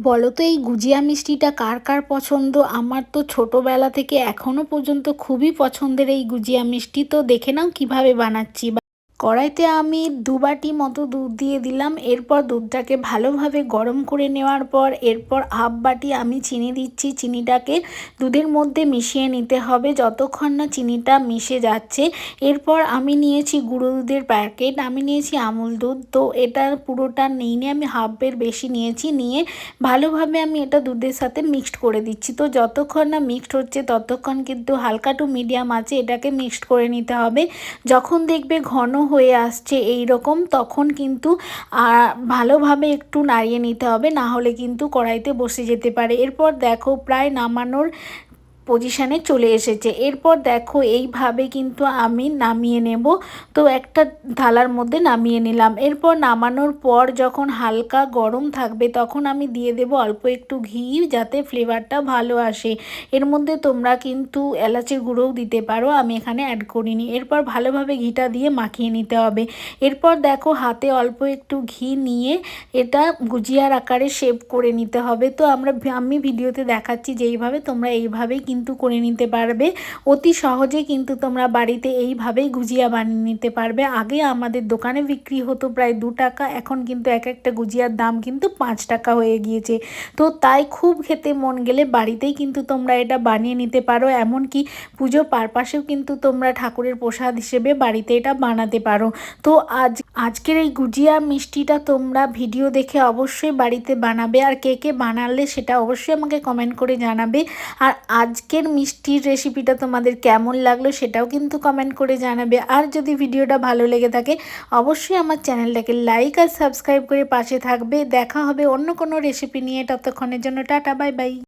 বলো তো এই গুজিয়া মিষ্টিটা কার কার পছন্দ? আমার তো ছোটোবেলা থেকে এখনও পর্যন্ত খুবই পছন্দের এই গুজিয়া মিষ্টি। তো দেখে নাও কীভাবে বানাচ্ছি কড়াইতে আমি দু বাটি মতো দুধ দিয়ে দিলাম। এরপর দুধটাকে ভালোভাবে গরম করে নেওয়ার পর এরপর হাফ বাটি আমি চিনি দিচ্ছি। চিনিটাকে দুধের মধ্যে মিশিয়ে নিতে হবে যতক্ষণ না চিনিটা মিশে যাচ্ছে। এরপর আমি নিয়েছি গুঁড়ো দুধের প্যাকেট, আমি নিয়েছি আমুল দুধ। তো এটা পুরোটা নিই নি আমি হাফের বেশি নিয়েছি। নিয়ে ভালোভাবে আমি এটা দুধের সাথে মিক্সড করে দিচ্ছি। তো যতক্ষণ না মিক্সড হচ্ছে ততক্ষণ কিন্তু হালকা টু মিডিয়াম আছে এটাকে মিক্সড করে নিতে হবে। যখন দেখবে ঘন হয়ে আসছে এই রকম, তখন কিন্তু ভালোভাবে একটু নাড়িয়ে নিতে হবে, না হলে কিন্তু কড়াইতে বসে যেতে পারে। এরপর দেখো, প্রায় নামানোর পজিশানে চলে এসেছে। এরপর দেখো, এইভাবে কিন্তু আমি নামিয়ে নেব। তো একটা থালার মধ্যে নামিয়ে নিলাম। এরপর নামানোর পর যখন হালকা গরম থাকবে, তখন আমি দিয়ে দেব অল্প একটু ঘি, যাতে ফ্লেভারটা ভালো আসে। এর মধ্যে তোমরা কিন্তু এলাচের গুঁড়োও দিতে পারো, আমি এখানে অ্যাড করিনি। এরপর ভালোভাবে ঘিটা দিয়ে মাখিয়ে নিতে হবে। এরপর দেখো, হাতে অল্প একটু ঘি নিয়ে এটা গুজিয়ার আকারে শেপ করে নিতে হবে। তো আমরা, আমি ভিডিওতে দেখাচ্ছি যেইভাবে তোমরা এইভাবেই কিন্তু কিন্তু করে নিতে পারবে। অতি সহজে কিন্তু তোমরা বাড়িতে এইভাবেই গুজিয়া বানিয়ে নিতে পারবে। আগে আমাদের দোকানে বিক্রি হতো প্রায় দু টাকা, এখন কিন্তু এক একটা গুজিয়ার দাম কিন্তু পাঁচ টাকা হয়ে গিয়েছে। তো তাই খুব খেতে মন গেলে বাড়িতেই কিন্তু তোমরা এটা বানিয়ে নিতে পারো। এমনকি পুজো পারপাসেও কিন্তু তোমরা ঠাকুরের প্রসাদ হিসেবে বাড়িতে এটা বানাতে পারো। তো আজ, আজকের এই গুজিয়া মিষ্টিটা তোমরা ভিডিও দেখে অবশ্যই বাড়িতে বানাবে। আর কে কে বানালে সেটা অবশ্যই আমাকে কমেন্ট করে জানাবে। আর আজ আজকের মিষ্টির রেসিপিটা তোমাদের কেমন লাগল সেটাও কিন্তু কমেন্ট করে জানাবে। আর যদি ভিডিওটা ভালো লেগে থাকে, অবশ্যই আমার চ্যানেলটাকে লাইক আর সাবস্ক্রাইব করে পাশে থাকবে। দেখা হবে অন্য কোনো রেসিপি নিয়ে। ততক্ষণের জন্য টাটা বাই বাই